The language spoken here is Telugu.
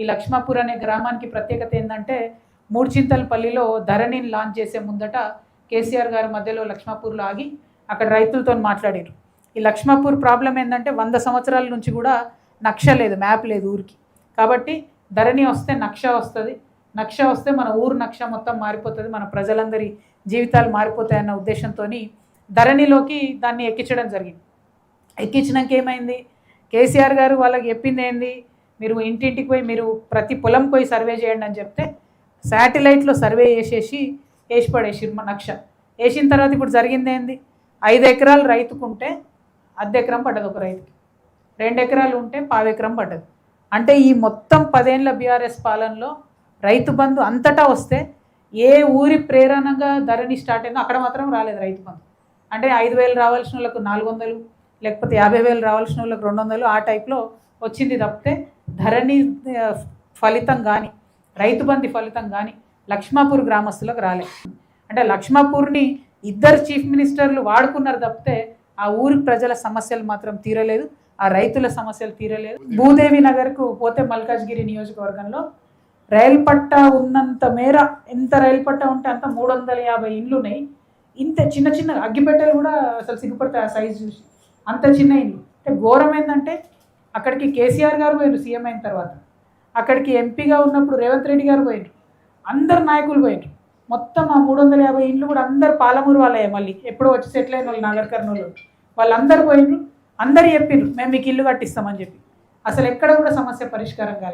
ఈ లక్ష్మాపూర్ అనే గ్రామానికి ప్రత్యేకత ఏంటంటే మూడుచింతలపల్లిలో ధరణిని లాంచ్ చేసే ముందట కేసీఆర్ గారి మధ్యలో లక్ష్మాపూర్లో ఆగి అక్కడ రైతులతో మాట్లాడారు. ఈ లక్ష్మాపూర్ ప్రాబ్లం ఏంటంటే వంద సంవత్సరాల నుంచి కూడా నక్ష లేదు మ్యాప్ లేదు ఊరికి. కాబట్టి ధరణి వస్తే నక్ష వస్తుంది. నక్ష వస్తే మన ఊరు నక్ష మొత్తం మారిపోతుంది మన ప్రజలందరి జీవితాలు మారిపోతాయన్న ఉద్దేశంతో ధరణిలోకి దాన్ని ఎక్కించడం జరిగింది. ఎక్కించినాక ఏమైంది? కేసీఆర్ గారు వాళ్ళకి చెప్పింది ఏంది? మీరు ఇంటింటికి పోయి మీరు ప్రతి పొలం పోయి సర్వే చేయండి అని చెప్తే శాటిలైట్లో సర్వే చేసేసి వేసి పడేసి నక్ష. వేసిన తర్వాత ఇప్పుడు జరిగింది ఏంది? ఐదు ఎకరాలు రైతుకుంటే అర్ధ ఎకరం పడ్డది ఒక రైతుకి. రెండు ఎకరాలు ఉంటే పావు ఎకరం పడ్డది. అంటే ఈ మొత్తం పదేళ్ళ బీఆర్ఎస్ పాలనలో రైతు బంధు అంతటా వస్తే ఏ ఊరి ప్రేరణగా ధరణి స్టార్ట్ అయిందో అక్కడ మాత్రం రాలేదు రైతు బంధు. అంటే ఐదు వేలు రావాల్సిన వాళ్ళకు నాలుగు వందలు లేకపోతే యాభై వేలు రావాల్సిన వాళ్ళకి రెండు వందలు ఆ టైప్లో వచ్చింది తప్పితే ధరణి ఫలితం కానీ రైతు బంధు ఫలితం కానీ లక్ష్మాపూర్ గ్రామస్తులకు రాలే. అంటే లక్ష్మాపూర్ని ఇద్దరు చీఫ్ మినిస్టర్లు వాడుకున్నారు తప్పితే ఆ ఊరి ప్రజల సమస్యలు మాత్రం తీరలేదు ఆ రైతుల సమస్యలు తీరలేదు. భూదేవి నగర్కు పోతే మల్కాజ్గిరి నియోజకవర్గంలో రైలు పట్ట ఉన్నంత మేర ఎంత రైలు పట్టా ఉంటే అంత మూడు వందల యాభై ఇండ్లు ఉన్నాయి ఇంత చిన్న చిన్న అగ్గిపెట్టెలు కూడా అసలు సిగ్గుపడతాయి ఆ సైజు చూసి. అంత చిన్న ఇండ్లు. అంటే ఘోరం ఏంటంటే అక్కడికి కేసీఆర్ గారు పోయినారు సీఎం అయిన తర్వాత. అక్కడికి ఎంపీగా ఉన్నప్పుడు రేవంత్ రెడ్డి గారు పోయినారు అందరు నాయకులు పోయినారు మొత్తం ఆ మూడు వందల యాభై ఇండ్లు కూడా అందరు పాలమూరు వాళ్ళే మళ్ళీ. ఎప్పుడో వచ్చి సెటిల్ అయిన వాళ్ళు నాగర్ కర్నూలు. వాళ్ళందరూ పోయినారు అందరు చెప్పిండ్రు మేము మీకు ఇల్లు కట్టిస్తామని చెప్పి. అసలు ఎక్కడ కూడా సమస్య పరిష్కారం కాలేదు.